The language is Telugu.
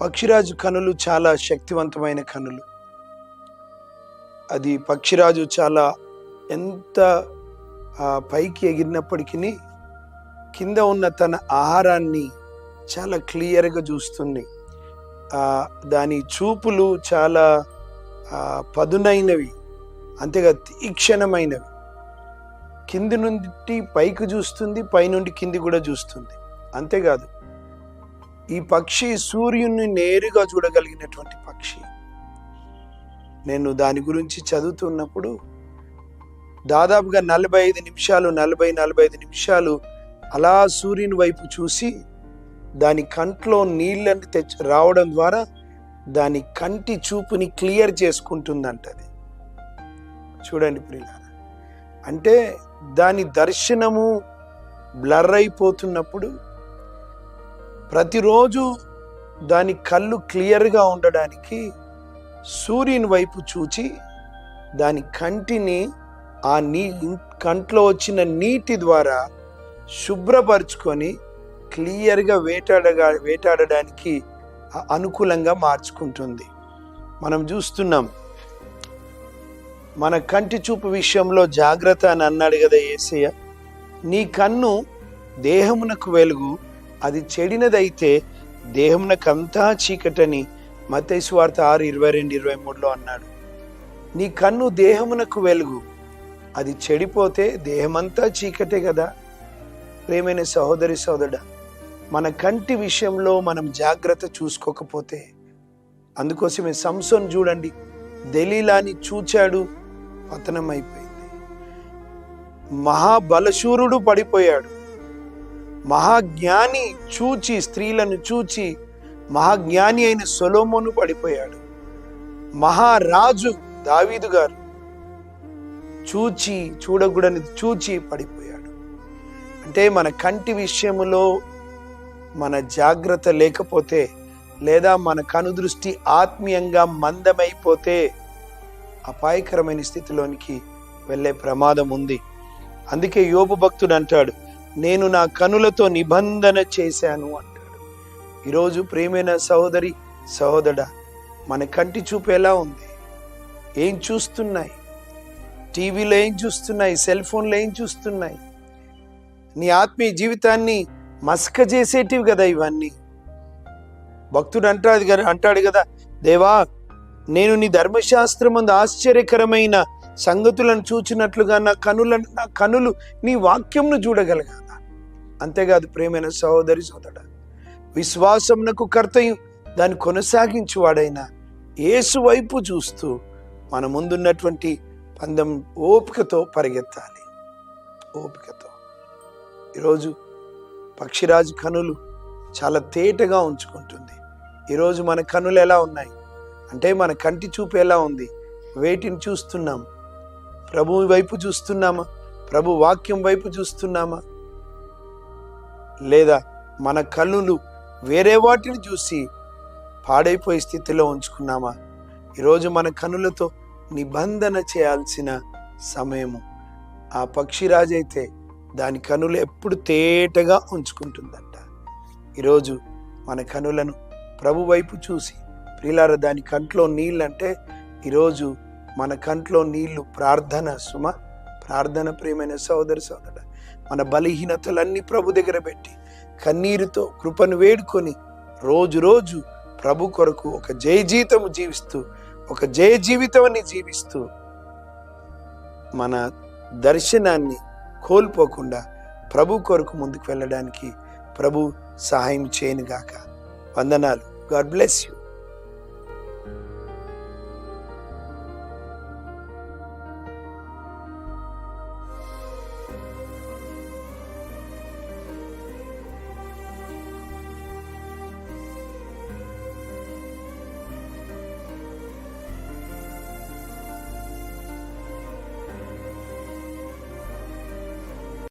పక్షిరాజు కనులు చాలా శక్తివంతమైన కనులు. అది పక్షిరాజు చాలా ఎంత పైకి ఎగిరినప్పటికీ కింద ఉన్న తన ఆహారాన్ని చాలా క్లియర్గా చూస్తుంది. దాని చూపులు చాలా పదునైనవి అంతేగా తీక్షణమైనవి. కింది నుండి పైకి చూస్తుంది పైనుండి కింది కూడా చూస్తుంది. అంతేకాదు ఈ పక్షి సూర్యుని నేరుగా చూడగలిగినటువంటి పక్షి. నేను దాని గురించి చదువుతున్నప్పుడు దాదాపుగా నలభై ఐదు నిమిషాలు నలభై నలభై ఐదు నిమిషాలు అలా సూర్యుని వైపు చూసి దాని కంట్లో నీళ్ళని తెచ్చి రావడం ద్వారా దాని కంటి చూపుని క్లియర్ చేసుకుంటుందంటది. చూడండి ప్రియుల అంటే దాని దర్శనము బ్లర్ అయిపోతున్నప్పుడు ప్రతిరోజు దాని కళ్ళు క్లియర్గా ఉండడానికి సూర్యుని వైపు చూచి దాని కంటిని ఆ నీ కంట్లో వచ్చిన నీటి ద్వారా శుభ్రపరుచుకొని క్లియర్గా వేటాడగా వేటాడడానికి అనుకూలంగా మార్చుకుంటుంది. మనం చూస్తున్నాం మన కంటి చూపు విషయంలో జాగ్రత్త అని అన్నాడు కదా ఏసయ్య నీ కన్ను దేహమునకు వెలుగు అది చెడినదైతే దేహమునకంతా చీకటని మతేశ్వార్త ఆరు ఇరవై రెండు ఇరవై మూడులో అన్నాడు. నీ కన్ను దేహమునకు వెలుగు. అది చెడిపోతే దేహమంతా చీకటే కదా? ప్రేమైన సహోదరి సోదరుడా మన కంటి విషయంలో మనం జాగ్రత్త చూసుకోకపోతే అందుకోసమే సంసోన్ చూడండి దలీలాని చూచాడు పతనమైపోయింది. మహాబలశూరుడు పడిపోయాడు. మహాజ్ఞాని చూచి స్త్రీలను చూచి మహాజ్ఞాని అయిన సొలోమోను పడిపోయాడు. మహారాజు దావీదు గారు చూచి చూడకూడని చూచి పడిపోయాడు. అంటే మన కంటి విషయంలో మన జాగ్రత్త లేకపోతే లేదా మన కనుదృష్టి ఆత్మీయంగా మందమైపోతే అపాయకరమైన స్థితిలోనికి వెళ్ళే ప్రమాదం ఉంది. అందుకే యోపు భక్తుడు అంటాడు నేను నా కనులతో నిబంధన చేశాను అంటాడు. ఈరోజు ప్రేమైన సహోదరి సహోదరుడా మన కంటి చూపు ఎలా ఉంది? ఏం చూస్తున్నాయి? టీవీలో ఏం చూస్తున్నాయి? సెల్ ఫోన్లో ఏం చూస్తున్నాయి? నీ ఆత్మీయ జీవితాన్ని మస్క చేసేటివి కదా ఇవన్నీ. భక్తుడు అంటాడు కదా అంటాడు కదా దేవా నేను నీ ధర్మశాస్త్రమందు ఆశ్చర్యకరమైన సంగతులను చూచినట్లుగా నా కనులను నా కనులు నీ వాక్యంను చూడగలగాల అంతేకాదు ప్రేమైన సహోదరి సోదర విశ్వాసమునకు కర్తయు దాన్ని కొనసాగించువాడైన యేసు వైపు చూస్తూ మన ముందున్నటువంటి పందెం ఓపికతో పరిగెత్తాలి. ఓపికతో. ఈరోజు పక్షిరాజు కనులు చాలా తేటగా ఉంచుకుంటుంది. ఈరోజు మన కనులు ఎలా ఉన్నాయి? అంటే మన కంటి చూపు ఎలా ఉంది? వేటిని చూస్తున్నాం? ప్రభు వైపు చూస్తున్నామా? ప్రభు వాక్యం వైపు చూస్తున్నామా? లేదా మన కన్నులు వేరే వాటిని చూసి పాడైపోయే స్థితిలో ఉంచుకున్నామా? ఈరోజు మన కనులతో నిబంధన చేయాల్సిన సమయము. ఆ పక్షిరాజు అయితే దాని కనులు ఎప్పుడు తేటగా ఉంచుకుంటుందంట. ఈరోజు మన కనులను ప్రభు వైపు చూసి ప్రిలార దాని కంట్లో నీళ్ళు అంటే ఈరోజు మన కంట్లో నీళ్ళు ప్రార్థన సుమ ప్రార్థన ప్రియమైన సోదరి సోదర మన బలహీనతలన్నీ ప్రభు దగ్గర పెట్టి కన్నీరుతో కృపను వేడుకొని రోజు రోజు ప్రభు కొరకు ఒక జయ జీవితము జీవిస్తూ ఒక జయ జీవితాన్ని జీవిస్తూ మన దర్శనాన్ని కోల్పోకుండా ప్రభు కొరకు ముందుకు వెళ్ళడానికి ప్రభు సహాయం చేయనుగాక. వందనాలు. God bless you.